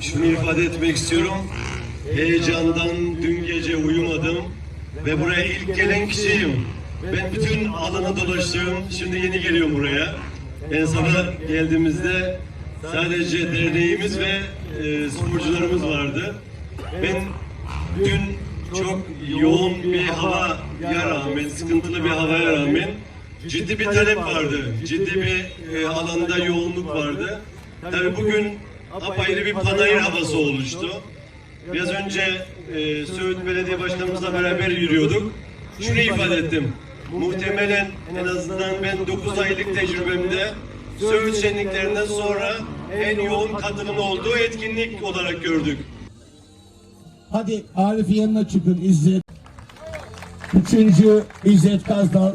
şunu ifade etmek istiyorum. Heyecandan dün gece uyumadım ve buraya ilk gelen kişiyim. Ben bütün alanı dolaştım. Şimdi yeni geliyorum buraya. En sona geldiğimizde sadece derneğimiz ve e, sporcularımız vardı. Ben dün çok yoğun bir havaya rağmen, sıkıntılı bir havaya rağmen ciddi bir talep vardı. Ciddi bir e, alanda yoğunluk vardı. Tabii bugün apayrı bir panayır havası oluştu. Biraz önce e, Söğüt Belediye Başkanımızla beraber yürüyorduk. Şunu ifade ettim. Muhtemelen en azından ben 9 aylık tecrübemde Söğüt şenliklerinden sonra en yoğun katılım olduğu etkinlik olarak gördük. Hadi Arif yanına çıkın İzzet. Üçüncü İzzet Kazdal.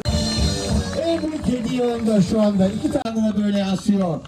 En büyük hediye onda şu anda. İki tane de böyle asıyor.